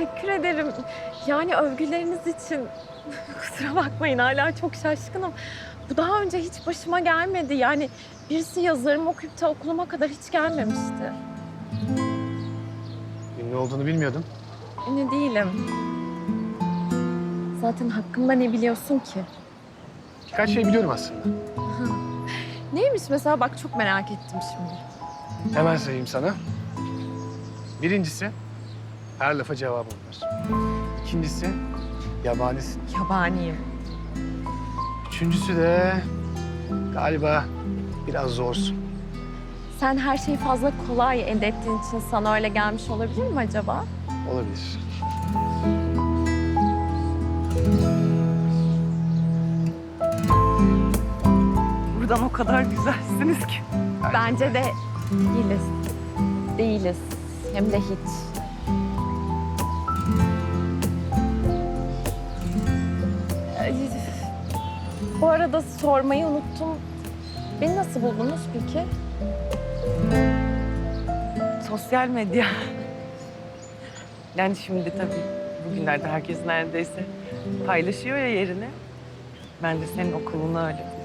teşekkür ederim. Yani övgüleriniz için kusura bakmayın hala çok şaşkınım. Bu daha önce hiç başıma gelmedi. Yani birisi yazarımı okuyup da okuluma kadar hiç gelmemişti. Ünlü olduğunu bilmiyordum. Ünlü değilim. Zaten hakkımda ne biliyorsun ki? Birkaç şey biliyorum aslında. Neymiş mesela bak çok merak ettim şimdi. Hemen sayayım sana. Birincisi, her lafa cevabım var. İkincisi, yabanisin. Yabaniyim. Üçüncüsü de galiba biraz zorsun. Sen her şeyi fazla kolay elde ettiğin için sana öyle gelmiş olabilir mi acaba? Olabilir. Buradan o kadar güzelsiniz ki. Bence de değiliz. Değiliz. Hem de hiç. Bu arada sormayı unuttum. Beni nasıl buldunuz peki? Sosyal medya. Yani şimdi tabii bugünlerde herkes neredeyse paylaşıyor ya yerini. Ben de senin okulunu öyle buldum.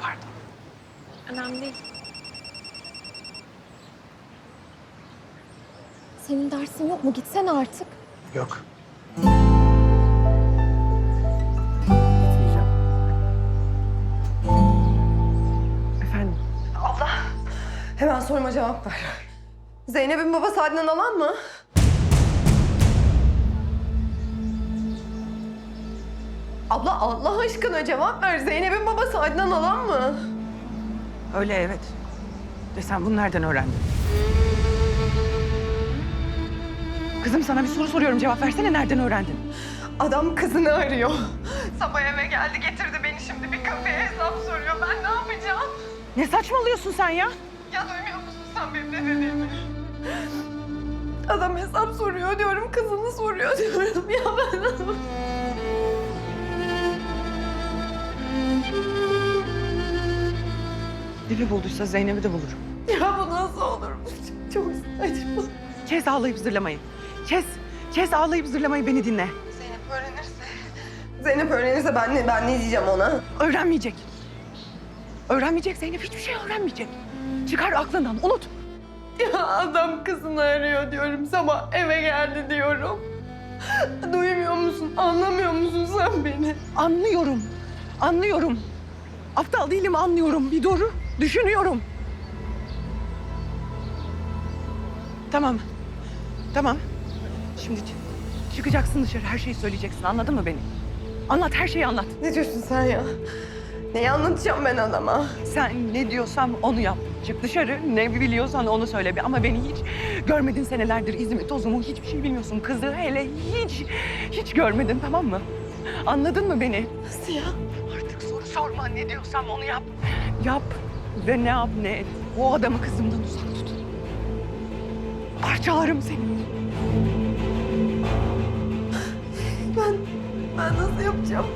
Pardon. Önemli değil. Senin dersin yok mu? Gitsene artık. Yok. Gitmeyeceğim. Efendim? Hemen soruma cevap ver. Zeynep'in babası Adnan Alan mı? Abla Allah aşkına cevap ver. Zeynep'in babası Adnan Alan mı? Öyle evet. De sen bunu nereden öğrendin? Kızım sana bir soru soruyorum. Cevap versene nereden öğrendin? Adam kızını arıyor. Sabah eve geldi getirdi beni şimdi bir kafeye hesap soruyor. Ben ne yapacağım? Ne saçmalıyorsun sen ya? Ya duymuyor musun sen benim ne dediğimi? Adam hesap soruyor diyorum, kızını soruyor diyorum. Ya ben? Dibi bulduysa Zeynep'i de bulur. Ya bu nasıl olurmuş? Çok saçma. Kes ağlayıp zırlamayı. Kes. Kes ağlayıp zırlamayı beni dinle. Zeynep öğrenirse... Zeynep öğrenirse ben ne, ben ne diyeceğim ona? Öğrenmeyecek. Öğrenmeyecek Zeynep hiçbir şey öğrenmeyecek. Çıkar aklından unut. Ya adam kızını arıyor diyorum. Sabah eve geldi diyorum. Duymuyor musun? Anlamıyor musun sen beni? Anlıyorum. Anlıyorum. Aptal değilim anlıyorum. Bir doğru düşünüyorum. Tamam. Tamam. Şimdi çıkacaksın dışarı her şeyi söyleyeceksin anladın mı beni? Anlat her şeyi anlat. Ne diyorsun sen ya? Neyi anlatacağım ben adama? Sen ne diyorsam onu yap. Çık dışarı ne biliyorsan onu söyle. Ama beni hiç görmedin senelerdir izimi tozumu hiçbir şey bilmiyorsun. Kızı hele hiç hiç görmedin tamam mı? Anladın mı beni? Nasıl ya? Artık soru sorma ne diyorsam onu yap. Yap ve ne yap ne et. O adamı kızımdan uzak tut. Parçalarım seni. Ben, ben nasıl yapacağım?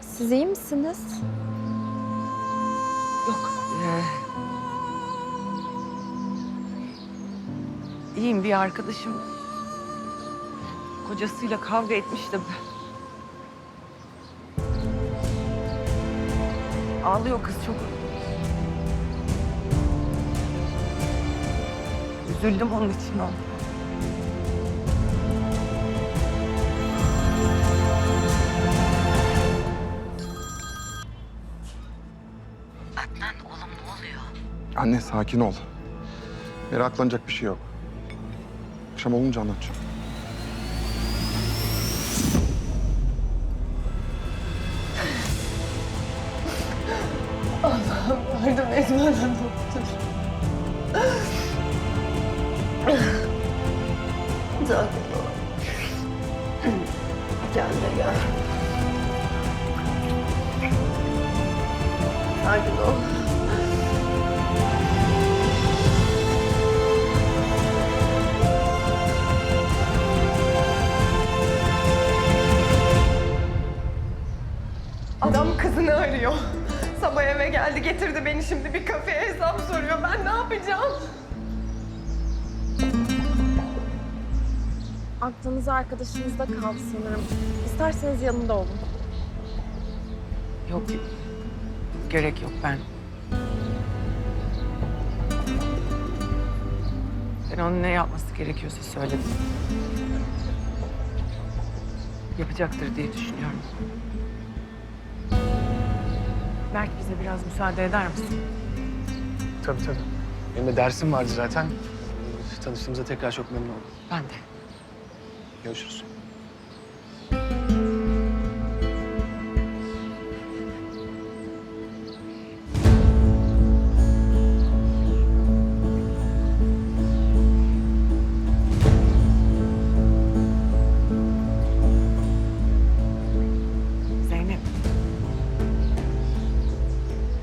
Siz iyi misiniz? İyiyim bir arkadaşım. Kocasıyla kavga etmiş de. Ağlıyor kız çok. Üzüldüm onun için o. Anne sakin ol. Meraklanacak bir şey yok. Akşam olunca anlatacağım. Allah'ım yardım et bana doktor. Zaten geldi getirdi beni şimdi bir kafeye hesap soruyor. Ben ne yapacağım? Aklınız arkadaşınızda kaldı sanırım. İsterseniz yanında olun. Yok. Gerek yok ben. Ben onun ne yapması gerekiyorsa söyledim. Yapacaktır diye düşünüyorum. Berk bize biraz müsaade eder misin? Tabii tabii. Benim de dersim vardı zaten. Tanıştığımıza tekrar çok memnun oldum. Ben de. Görüşürüz.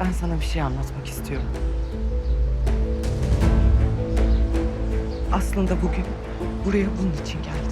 Ben sana bir şey anlatmak istiyorum. Aslında bugün buraya bunun için geldim.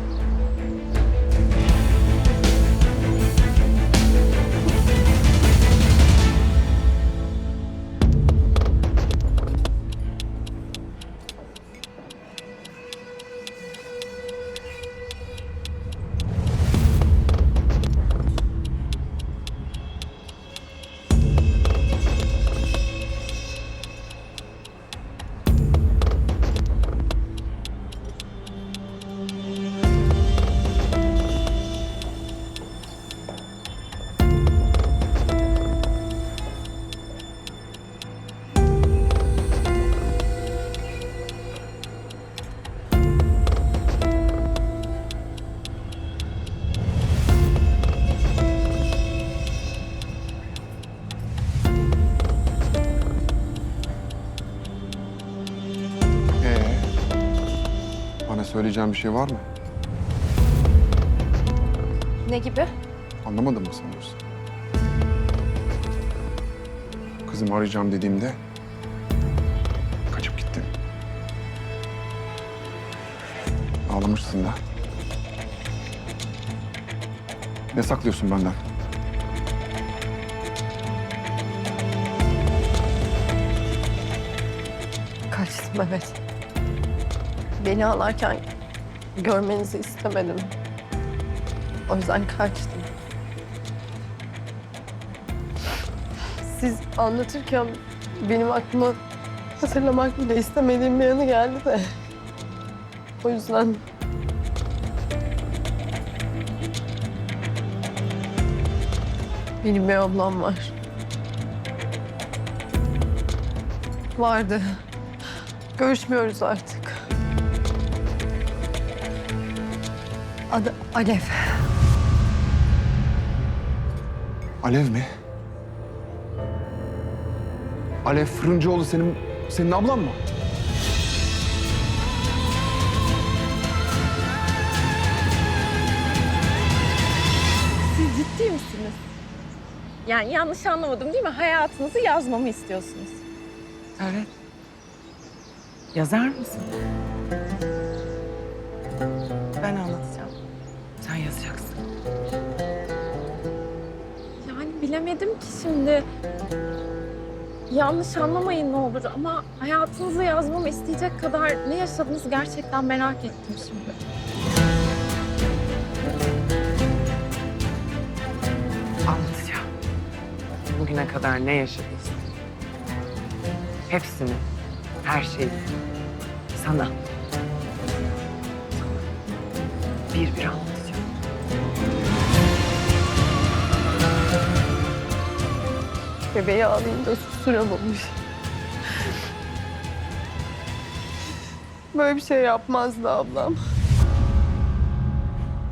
Bana söyleyeceğin bir şey var mı? Ne gibi? Anlamadın mı sanıyorsun? Kızımı arayacağım dediğimde kaçıp gittin. Ağlamışsın da. Ne saklıyorsun benden? Kaçtım evet. Beni ağlarken görmenizi istemedim. O yüzden kaçtım. Siz anlatırken benim aklıma hatırlamak bile istemediğim bir yanı geldi de. O yüzden benim bir ablam var. Vardı. Görüşmüyoruz artık. Adı Alev. Alev mi? Alev Fırıncıoğlu senin senin ablan mı? Siz ciddi misiniz? Yani yanlış anlamadım değil mi? Hayatınızı yazmamı istiyorsunuz. Evet. Yazar mısın? Ben anlatacağım. Sen yazacaksın. Yani bilemedim ki şimdi. Yanlış anlamayın ne olur ama hayatınızı yazmamı isteyecek kadar ne yaşadınız gerçekten merak ettim şimdi. Anlatacağım. Bugüne kadar ne yaşadıysan. Hepsini, her şeyi sana. Sana. Bir bir anlatacağım. Bebeği ağlayınca susturamamış. Böyle bir şey yapmazdı ablam.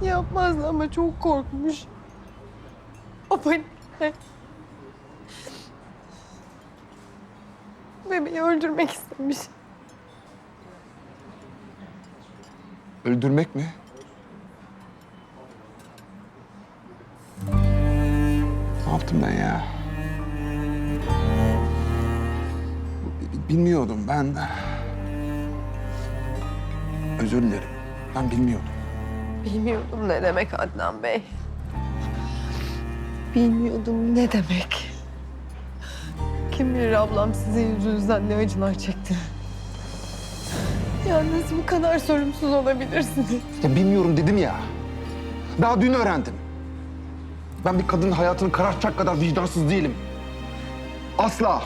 Yapmazdı ama çok korkmuş. O panikle bebeği öldürmek istemiş. Öldürmek mi? Ne yaptım ben ya? Bilmiyordum ben. Özür dilerim. Ben bilmiyordum. Bilmiyordum ne demek Adnan Bey. Bilmiyordum ne demek. Kim bilir ablam sizin yüzünüzden ne acılar çekti. Ya nasıl bu kadar sorumsuz olabilirsiniz? Ya bilmiyorum dedim ya. Daha dün öğrendim. Ben bir kadının hayatını karartacak kadar vicdansız değilim. Asla.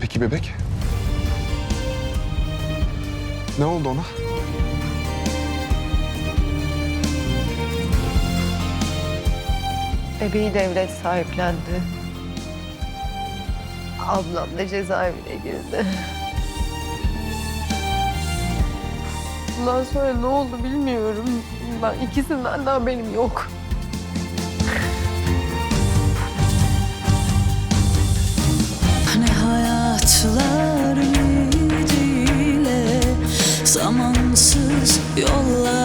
Peki bebek? Ne oldu ona? Bebeği devlet sahiplendi. Ablam da cezaevine girdi. Bundan sonra ne oldu bilmiyorum. Ben ikisinden de haberim yok. Ne hayatlar ümidiyle Zamansız yollar